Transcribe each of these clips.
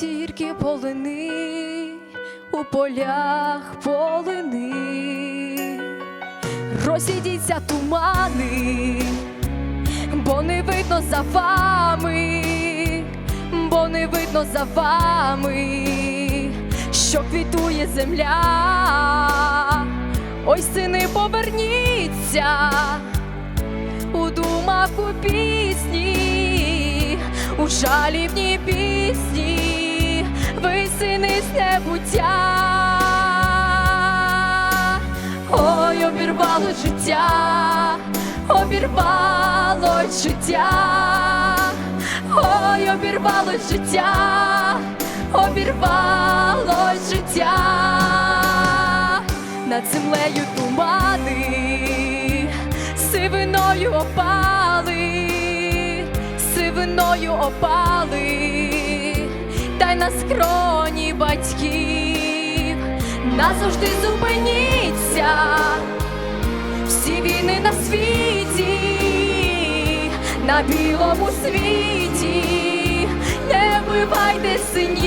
Тільки полини у полях полини. Розійдіться тумани, бо не видно за вами, бо не видно за вами, що квітує земля. Ой, сини, поверніться у думах у пісні, у жалібній пісні, ви небуття. Ой, обірвало життя, обірвало життя, ой, обірвало життя, обірвало життя, над землею тумани, сивиною опали, сивиною опали, на скроні батьків. Назавжди зупиніться. Всі війни на світі, на білому світі, не вбивайте синів,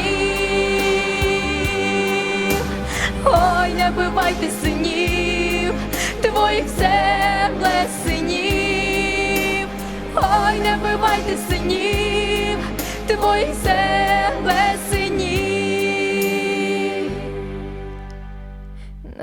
ой, не вбивайте синів, твоїх земле синів, ой, не вбивайте синів, твоїх земле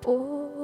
不